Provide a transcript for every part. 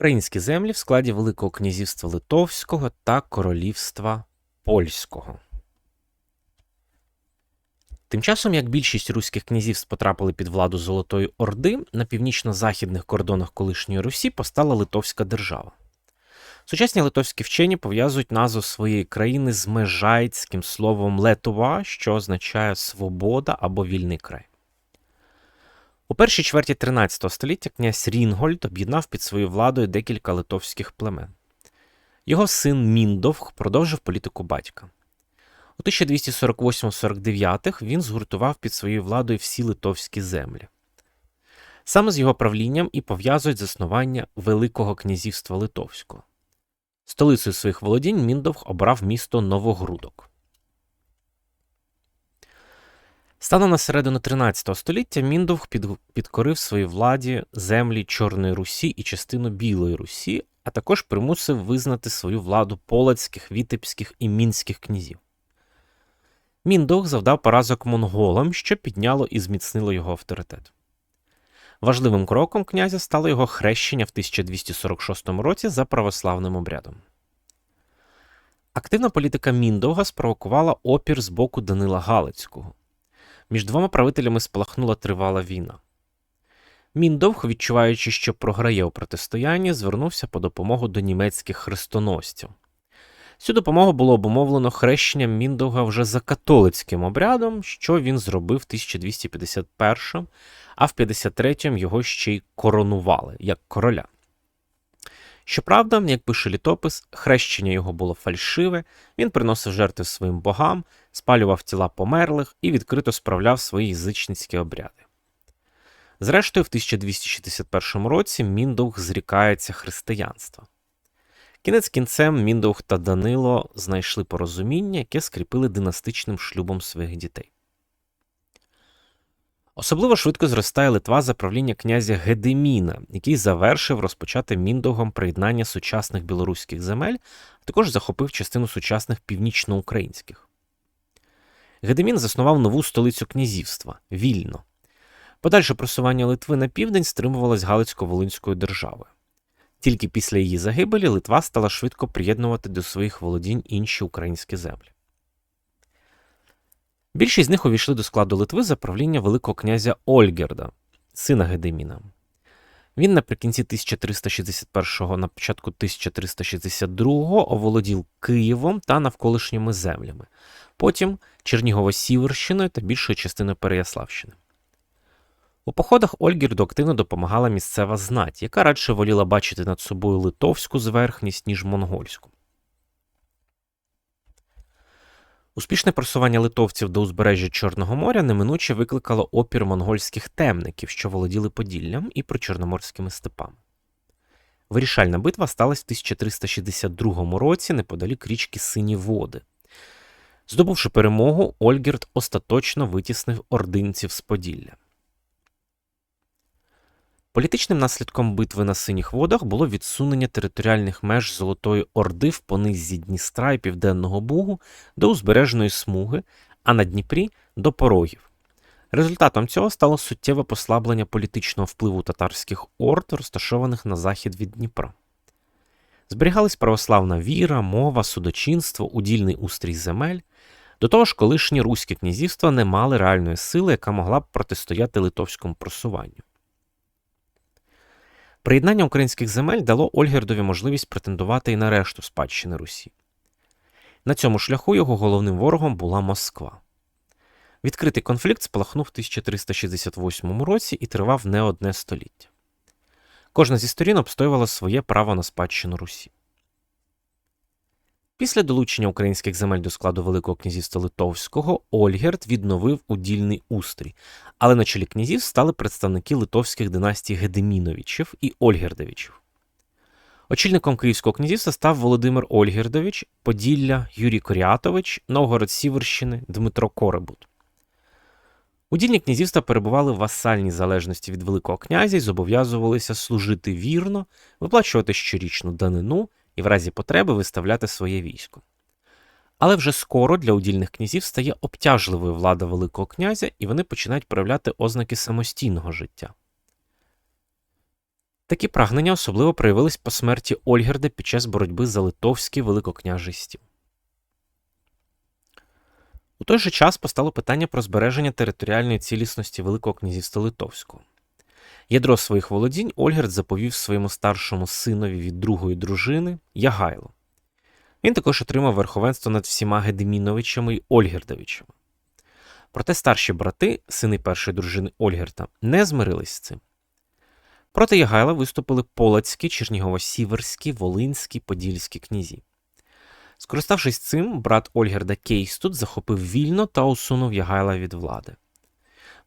Українські землі в складі Великого князівства Литовського та Королівства Польського. Тим часом, як більшість руських князівств потрапили під владу Золотої Орди, на північно-західних кордонах колишньої Русі постала Литовська держава. Сучасні литовські вчені пов'язують назву своєї країни з межайцьким словом летова, що означає свобода або вільний край. У першій чверті 13 століття князь Рінгольд об'єднав під своєю владою декілька литовських племен. Його син Міндовг продовжив політику батька. У 1248-49 він згуртував під своєю владою всі литовські землі. Саме з його правлінням і пов'язують заснування Великого князівства Литовського. Столицею своїх володінь Міндовг обрав місто Новогрудок. Станом на середину 13 століття Міндовг підкорив своїй владі землі Чорної Русі і частину Білої Русі, а також примусив визнати свою владу полацьких, вітебських і мінських князів. Міндовг завдав поразок монголам, що підняло і зміцнило його авторитет. Важливим кроком князя стало його хрещення в 1246 році за православним обрядом. Активна політика Міндовга спровокувала опір з боку Данила Галицького. Між двома правителями спалахнула тривала війна. Міндовг, відчуваючи, що програє у протистоянні, звернувся по допомогу до німецьких хрестоносців. Цю допомогу було обумовлено хрещенням Міндовга вже за католицьким обрядом, що він зробив в 1251 а в 53-м його ще й коронували як короля. Щоправда, як пише літопис, хрещення його було фальшиве, він приносив жертви своїм богам, спалював тіла померлих і відкрито справляв свої язичницькі обряди. Зрештою, в 1261 році Міндовг зрікається християнства. Кінець кінцем Міндовг та Данило знайшли порозуміння, яке скріпили династичним шлюбом своїх дітей. Особливо швидко зростає Литва за правління князя Гедеміна, який завершив розпочати Міндовгом приєднання сучасних білоруських земель, а також захопив частину сучасних північноукраїнських. Гедемін заснував нову столицю князівства Вільно. Подальше просування Литви на південь стримувалось Галицько-Волинською державою. Тільки після її загибелі Литва стала швидко приєднувати до своїх володінь інші українські землі. Більшість з них увійшли до складу Литви за правління Великого князя Ольгерда, сина Гедеміна. Він наприкінці 1361-го, на початку 1362-го оволодів Києвом та навколишніми землями, потім Чернігово-Сіверщиною та більшою частиною Переяславщини. У походах Ольгірду активно допомагала місцева знать, яка радше воліла бачити над собою литовську зверхність, ніж монгольську. Успішне просування литовців до узбережжя Чорного моря неминуче викликало опір монгольських темників, що володіли Поділлям і причорноморськими степами. Вирішальна битва сталася в 1362 році неподалік річки Сині Води. Здобувши перемогу, Ольгерт остаточно витіснив ординців з Поділля. Політичним наслідком битви на синіх водах було відсунення територіальних меж Золотої Орди в понизі Дністра і Південного Бугу до узбережної смуги, а на Дніпрі до порогів. Результатом цього стало суттєве послаблення політичного впливу татарських орд, розташованих на захід від Дніпра. Зберігались православна віра, мова, судочинство, удільний устрій земель. До того ж, колишні руські князівства не мали реальної сили, яка могла б протистояти литовському просуванню. Приєднання українських земель дало Ольгердові можливість претендувати і на решту спадщини Русі. На цьому шляху його головним ворогом була Москва. Відкритий конфлікт спалахнув в 1368 році і тривав не одне століття. Кожна зі сторін обстоювала своє право на спадщину Русі. Після долучення українських земель до складу Великого князівства Литовського Ольгерд відновив удільний устрій, але на чолі князів стали представники литовських династій Гедеміновичів і Ольгердовичів. Очільником Київського князівства став Володимир Ольгердович, Поділля Юрій Коріатович, Новгород Сіверщини Дмитро Коребут. Удільні князівства перебували в васальній залежності від Великого князя і зобов'язувалися служити вірно, виплачувати щорічну данину і в разі потреби виставляти своє військо. Але вже скоро для удільних князів стає обтяжливою влада Великого князя, і вони починають проявляти ознаки самостійного життя. Такі прагнення особливо проявились по смерті Ольгерда під час боротьби за литовські великокняжістів. У той же час постало питання про збереження територіальної цілісності Великого князівства Литовського. Ядро своїх володінь Ольгерд заповів своєму старшому синові від другої дружини Ягайло. Він також отримав верховенство над всіма Гедеміновичами й Ольгердовичами. Проте старші брати, сини першої дружини Ольгерта, не змирились з цим. Проти Ягайла виступили Полацькі, Чернігово-Сіверські, Волинські, Подільські князі. Скориставшись цим, брат Ольгерда Кейстут захопив вільно та усунув Ягайла від влади.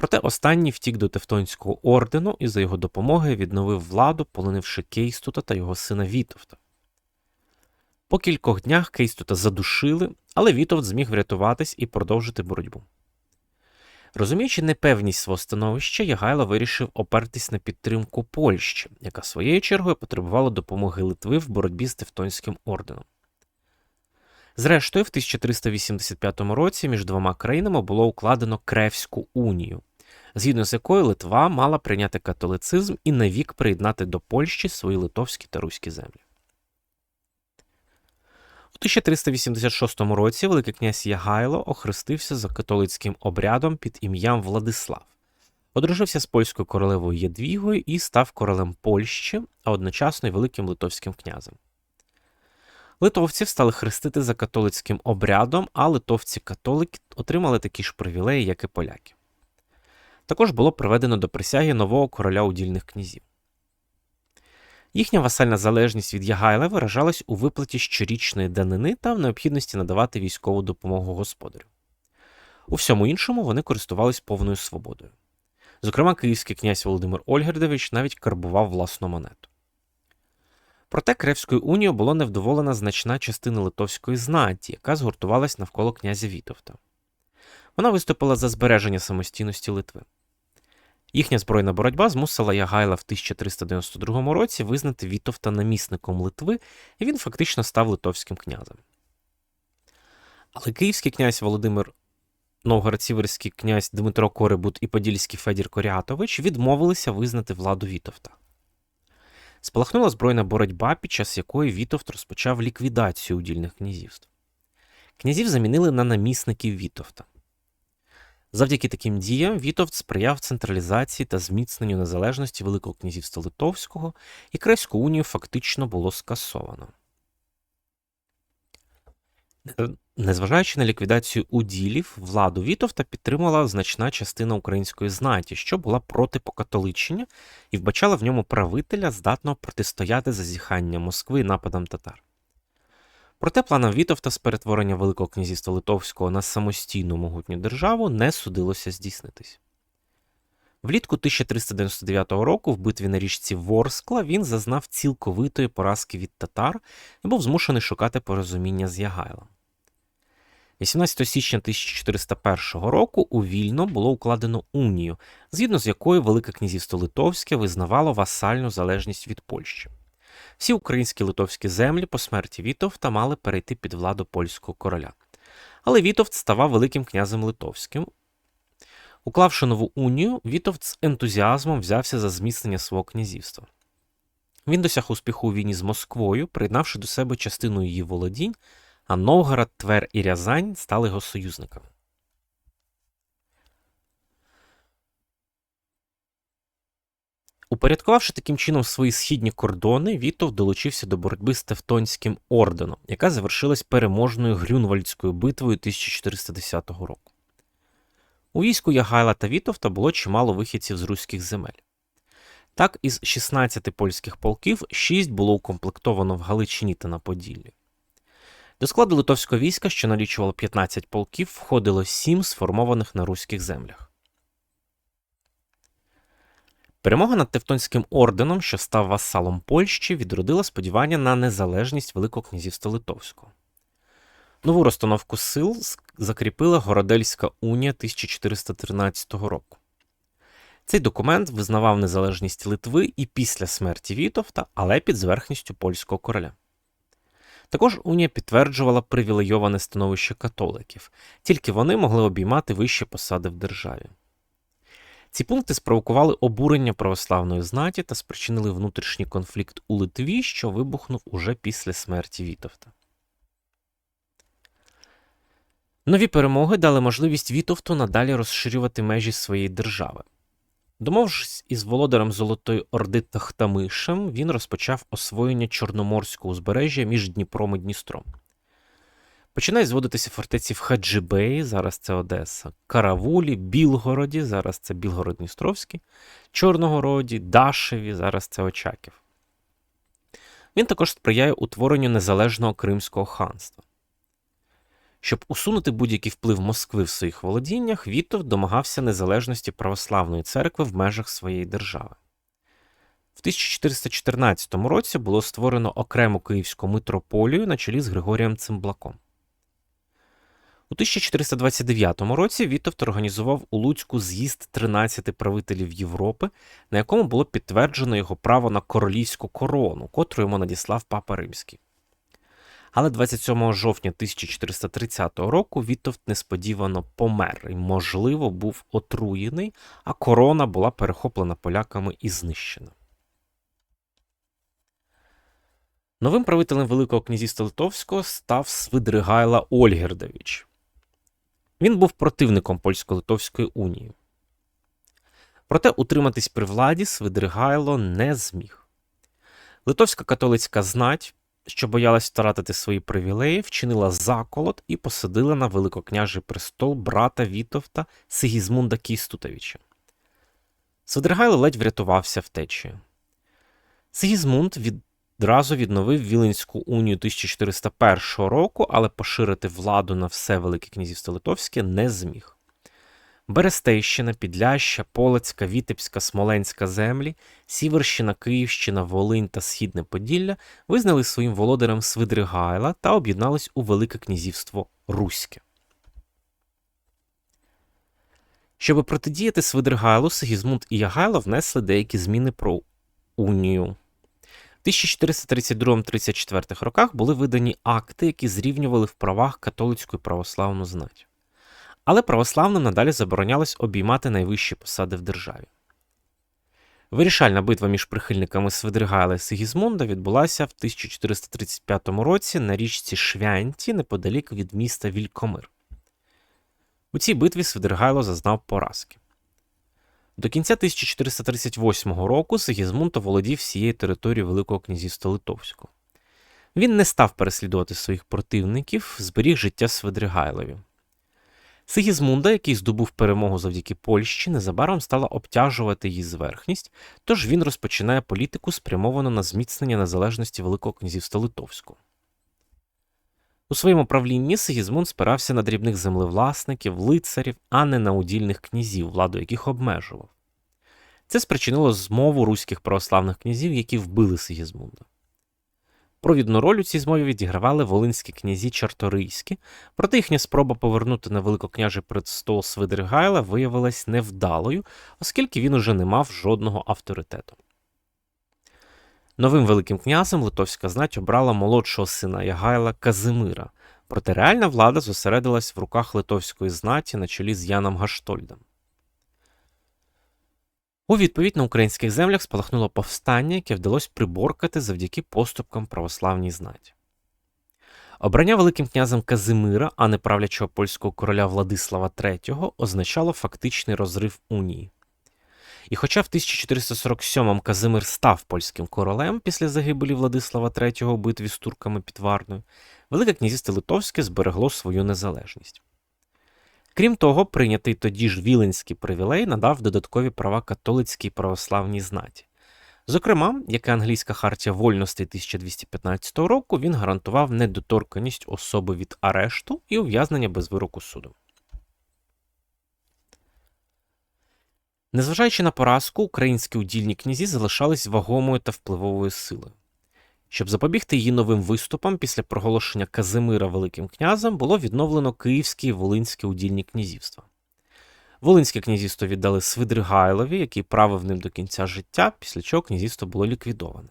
Проте останній втік до Тевтонського ордену і за його допомогою відновив владу, полонивши Кейстута та його сина Вітовта. По кількох днях Кейстута задушили, але Вітовт зміг врятуватись і продовжити боротьбу. Розуміючи непевність свого становища, Ягайло вирішив опертись на підтримку Польщі, яка своєю чергою потребувала допомоги Литви в боротьбі з Тевтонським орденом. Зрештою, в 1385 році між двома країнами було укладено Кревську унію, згідно з якою Литва мала прийняти католицизм і навік приєднати до Польщі свої литовські та руські землі. У 1386 році Великий князь Ягайло охрестився за католицьким обрядом під ім'ям Владислав, одружився з польською королевою Єдвігою і став королем Польщі, а одночасно й великим литовським князем. Литовців стали хрестити за католицьким обрядом, а литовці-католики отримали такі ж привілеї, як і поляки. Також було проведено до присяги нового короля удільних князів. Їхня васальна залежність від Ягайла виражалась у виплаті щорічної данини та в необхідності надавати військову допомогу господарю. У всьому іншому вони користувались повною свободою. Зокрема, київський князь Володимир Ольгердович навіть карбував власну монету. Проте Кревською унією було невдоволена значна частина литовської знаті, яка згуртувалась навколо князя Вітовта. Вона виступила за збереження самостійності Литви. Їхня збройна боротьба змусила Ягайла в 1392 році визнати Вітовта намісником Литви, і він фактично став литовським князем. Але київський князь Володимир Новгород-Сіверський князь Дмитро Корибут і Подільський Федір Корятович відмовилися визнати владу Вітовта. Спалахнула збройна боротьба, під час якої Вітовт розпочав ліквідацію удільних князівств. Князів замінили на намісників Вітовта. Завдяки таким діям Вітовт сприяв централізації та зміцненню незалежності Великого князівства Литовського, і Крайську унію фактично було скасовано. Незважаючи на ліквідацію уділів, владу Вітовта підтримала значна частина української знаті, що була проти покатоличення і вбачала в ньому правителя, здатного протистояти зазіханням Москви нападам татар. Проте планам Вітовта з перетворення Великого князівства Литовського на самостійну могутню державу не судилося здійснитись. Влітку 1399 року в битві на річці Ворскла він зазнав цілковитої поразки від татар і був змушений шукати порозуміння з Ягайлом. 18 січня 1401 року у Вільно було укладено унію, згідно з якою Велике князівство Литовське визнавало васальну залежність від Польщі. Всі українські литовські землі по смерті Вітовта мали перейти під владу польського короля. Але Вітовт ставав Великим князем Литовським. Уклавши нову унію, Вітовт з ентузіазмом взявся за зміцнення свого князівства. Він досяг успіху у війні з Москвою, приєднавши до себе частину її володінь, а Новгород, Твер і Рязань стали його союзниками. Упорядкувавши таким чином свої східні кордони, Вітов долучився до боротьби з Тевтонським орденом, яка завершилась переможною Грюнвальдською битвою 1410 року. У війську Ягайла та Вітовта було чимало вихідців з руських земель. Так, із 16 польських полків 6 було укомплектовано в Галичині та на Поділлі. До складу литовського війська, що налічувало 15 полків, входило 7 сформованих на руських землях. Перемога над Тевтонським орденом, що став васалом Польщі, відродила сподівання на незалежність Великого князівства Литовського. Нову розстановку сил закріпила Городельська унія 1413 року. Цей документ визнавав незалежність Литви і після смерті Вітовта, але під зверхністю польського короля. Також унія підтверджувала привілейоване становище католиків, тільки вони могли обіймати вищі посади в державі. Ці пункти спровокували обурення православної знаті та спричинили внутрішній конфлікт у Литві, що вибухнув уже після смерті Вітовта. Нові перемоги дали можливість Вітовту надалі розширювати межі своєї держави. Домовившись із володарем Золотої Орди Тахтамишем, він розпочав освоєння Чорноморського узбережжя між Дніпром і Дністром. Починає зводитися фортеці в Хаджибеї, зараз це Одеса, Каравулі, Білгороді, зараз це Білгород-Дністровський, Чорногороді, Дашеві, зараз це Очаків. Він також сприяє утворенню незалежного Кримського ханства. Щоб усунути будь-який вплив Москви в своїх володіннях, Вітов домагався незалежності православної церкви в межах своєї держави. В 1414 році було створено окрему київську митрополію на чолі з Григорієм Цимблаком. У 1429 році Вітовт організував у Луцьку з'їзд 13 правителів Європи, на якому було підтверджено його право на королівську корону, котру йому надіслав Папа Римський. Але 27 жовтня 1430 року Вітовт несподівано помер і, можливо, був отруєний, а корона була перехоплена поляками і знищена. Новим правителем Великого князівства Литовського став Свидригайла Ольгердович. Він був противником польсько-литовської унії. Проте утриматись при владі Свидригайло не зміг. Литовська католицька знать, що боялась втратити свої привілеї, вчинила заколот і посадила на великокняжий престол брата Вітовта Сигізмунда Кістутовича. Свидригайло ледь врятувався втечею. Сигізмунд відразу відновив Віленську унію 1401 року, але поширити владу на все Велике князівство Литовське не зміг. Берестейщина, Підляща, Полецька, Вітебська, Смоленська землі, Сіверщина, Київщина, Волинь та Східне Поділля визнали своїм володарем Свидригайла та об'єднались у Велике князівство Руське. Щоб протидіяти Свидригайлу, Сигізмунд і Ягайло внесли деякі зміни про унію. В 1432-34 роках були видані акти, які зрівнювали в правах католицьку і православну знать. Але православним надалі заборонялось обіймати найвищі посади в державі. Вирішальна битва між прихильниками Свидригайла і Сигізмунда відбулася в 1435 році на річці Швянті неподалік від міста Вількомир. У цій битві Свидригайло зазнав поразки. До кінця 1438 року Сигізмунд оволодів всією територією Великого князівства Литовського. Він не став переслідувати своїх противників, зберіг життя Свидригайлові. Сигізмунда, який здобув перемогу завдяки Польщі, незабаром стала обтяжувати її зверхність, тож він розпочинає політику, спрямовану на зміцнення незалежності Великого князівства Литовського. У своєму правлінні Сигізмунд спирався на дрібних землевласників, лицарів, а не на удільних князів, владу яких обмежував. Це спричинило змову руських православних князів, які вбили Сигізмунда. Провідну роль у цій змові відігравали волинські князі Чарторийські, проте їхня спроба повернути на великокняжий престол Свидригайла виявилась невдалою, оскільки він уже не мав жодного авторитету. Новим Великим князем Литовська знать обрала молодшого сина Ягайла Казимира, проте реальна влада зосередилась в руках литовської знаті на чолі з Яном Гаштольдом. У відповідь на українських землях спалахнуло повстання, яке вдалося приборкати завдяки поступкам православній знаті. Обрання Великим князем Казимира, а не правлячого польського короля Владислава III, означало фактичний розрив унії. І хоча в 1447-му Казимир став польським королем після загибелі Владислава III у битві з турками під Варною, Велике князівство Литовське зберегло свою незалежність. Крім того, прийнятий тоді ж Віленський привілей надав додаткові права католицькій православній знаті. Зокрема, як і англійська хартія вольностей 1215 року, він гарантував недоторканість особи від арешту і ув'язнення без вироку суду. Незважаючи на поразку, українські удільні князі залишались вагомою та впливовою силою. Щоб запобігти її новим виступам після проголошення Казимира Великим князем було відновлено Київське і Волинське удільні князівства. Волинське князівство віддали Свидригайлові, який правив ним до кінця життя, після чого князівство було ліквідоване.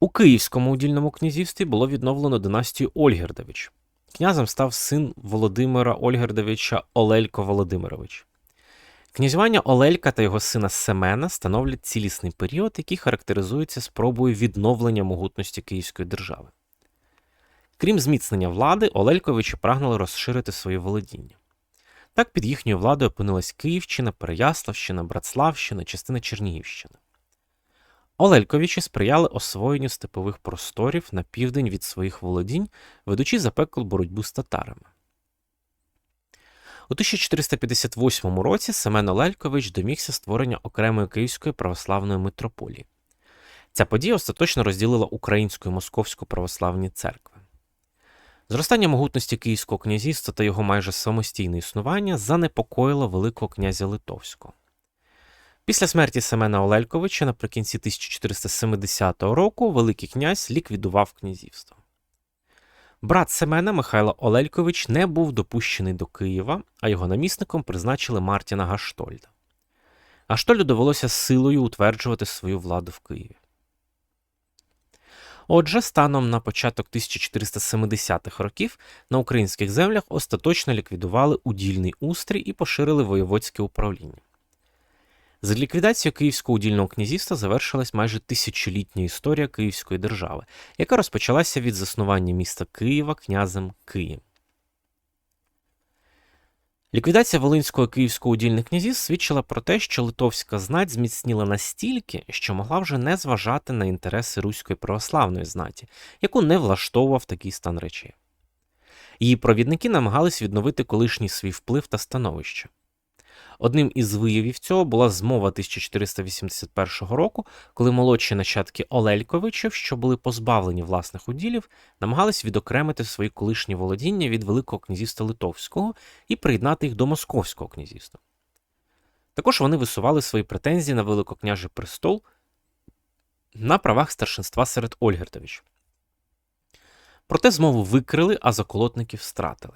У Київському удільному князівстві було відновлено династію Ольгердович. Князем став син Володимира Ольгердовича Олелько Володимирович. Князювання Олелька та його сина Семена становлять цілісний період, який характеризується спробою відновлення могутності Київської держави. Крім зміцнення влади, Олельковичі прагнули розширити своє володіння. Так під їхньою владою опинилась Київщина, Переяславщина, Братславщина, частина Чернігівщини. Олельковичі сприяли освоєнню степових просторів на південь від своїх володінь, ведучи запеклу боротьбу з татарами. У 1458 році Семен Олелькович домігся створення окремої Київської православної митрополії. Ця подія остаточно розділила українську і московську православні церкви. Зростання могутності Київського князівства та його майже самостійне існування занепокоїло Великого князя Литовського. Після смерті Семена Олельковича наприкінці 1470 року Великий князь ліквідував князівство. Брат Семена Михайло Олелькович не був допущений до Києва, а його намісником призначили Мартіна Гаштольда. Гаштольду довелося силою утверджувати свою владу в Києві. Отже, станом на початок 1470-х років на українських землях остаточно ліквідували удільний устрій і поширили воєводське управління. З ліквідацією Київського удільного князівства завершилась майже тисячолітня історія Київської держави, яка розпочалася від заснування міста Києва князем Києм. Ліквідація Волинського Київського удільних князів свідчила про те, що литовська знать зміцніла настільки, що могла вже не зважати на інтереси руської православної знаті, яку не влаштовував такий стан речей. Її провідники намагались відновити колишній свій вплив та становище. Одним із виявів цього була змова 1481 року, коли молодші нащадки Олельковичів, що були позбавлені власних уділів, намагались відокремити свої колишні володіння від Великого князівства Литовського і приєднати їх до Московського князівства. Також вони висували свої претензії на Великокняжий престол на правах старшинства серед Ольгертовичів. Проте змову викрили, а заколотників стратили.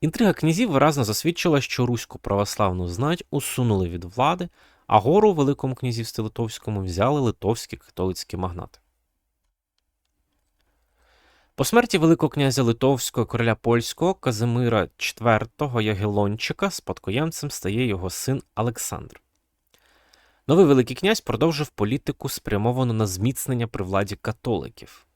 Інтрига князів виразно засвідчила, що руську православну знать усунули від влади, а гору у Великому князівстві Литовському взяли литовські католицькі магнати. По смерті Великого князя Литовського короля польського Казимира IV Ягелончика спадкоємцем стає його син Олександр. Новий Великий князь продовжив політику, спрямовану на зміцнення при владі католиків.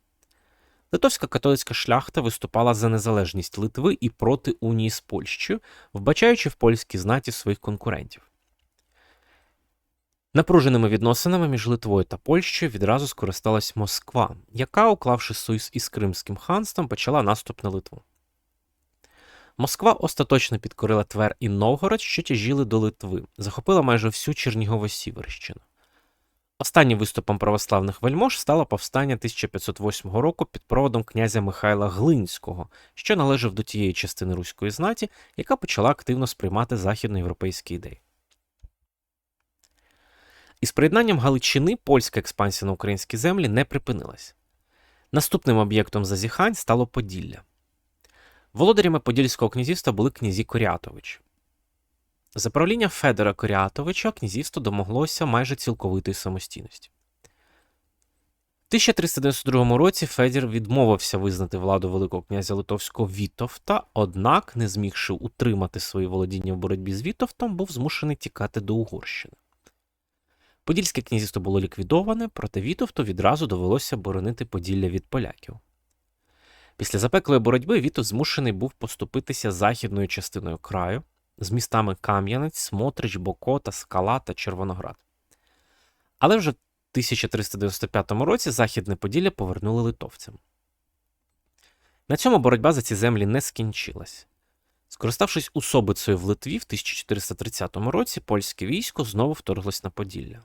Литовська католицька шляхта виступала за незалежність Литви і проти унії з Польщею, вбачаючи в польській знаті своїх конкурентів. Напруженими відносинами між Литвою та Польщею відразу скористалась Москва, яка, уклавши союз із Кримським ханством, почала наступ на Литву. Москва остаточно підкорила Твер і Новгород, що тяжіли до Литви, захопила майже всю Чернігово-Сіверщину. Останнім виступом православних вельмож стало повстання 1508 року під проводом князя Михайла Глинського, що належав до тієї частини руської знаті, яка почала активно сприймати західноєвропейські ідеї. Із приєднанням Галичини польська експансія на українські землі не припинилась. Наступним об'єктом зазіхань стало Поділля. Володарями Подільського князівства були князі Корятович. За правління Федора Корятовича князівство домоглося майже цілковитої самостійності. У 1392 році Федір відмовився визнати владу Великого князя Литовського Вітовта, однак, не змігши утримати свої володіння в боротьбі з Вітовтом, був змушений тікати до Угорщини. Подільське князівство було ліквідоване, проте Вітовту відразу довелося боронити Поділля від поляків. Після запеклої боротьби Вітов змушений був поступитися західною частиною краю з містами Кам'янець, Смотрич, Бокота, Скала та Червоноград. Але вже в 1395 році Західне Поділля повернули литовцям. На цьому боротьба за ці землі не скінчилась. Скориставшись особицею в Литві в 1430 році, польське військо знову вторглось на Поділля.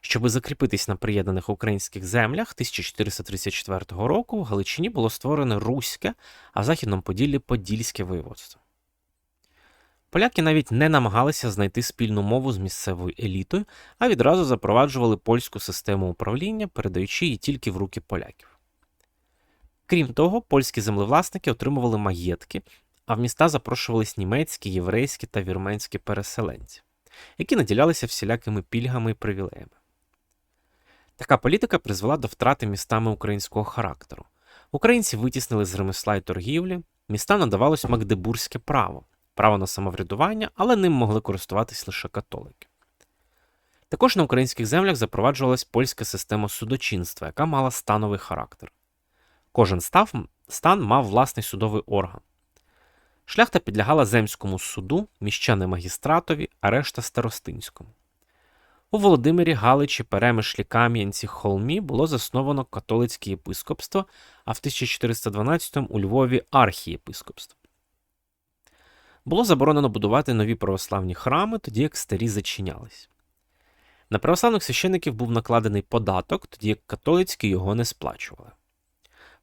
Щоби закріпитись на приєднаних українських землях 1434 року в Галичині було створено Руське, а в Західному Поділлі Подільське воєводство. Поляки навіть не намагалися знайти спільну мову з місцевою елітою, а відразу запроваджували польську систему управління, передаючи її тільки в руки поляків. Крім того, польські землевласники отримували маєтки, а в міста запрошувались німецькі, єврейські та вірменські переселенці, які наділялися всілякими пільгами і привілеями. Така політика призвела до втрати містами українського характеру. Українці витіснили з ремесла й торгівлі, міста надавалось Магдебурзьке право право на самоврядування, але ним могли користуватись лише католики. Також на українських землях запроваджувалась польська система судочинства, яка мала становий характер. Кожен став, стан мав власний судовий орган. Шляхта підлягала земському суду, міщани магістратові, а решта старостинському. У Володимирі, Галичі, Перемишлі, Кам'янці, Холмі було засновано католицьке єпископство, а в 1412 у Львові архієпископство. Було заборонено будувати нові православні храми, тоді як старі зачинялись. На православних священиків був накладений податок, тоді як католицькі його не сплачували.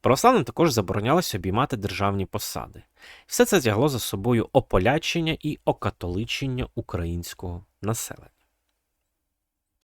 Православним також заборонялося обіймати державні посади. Все це тягло за собою ополячення і окатоличення українського населення.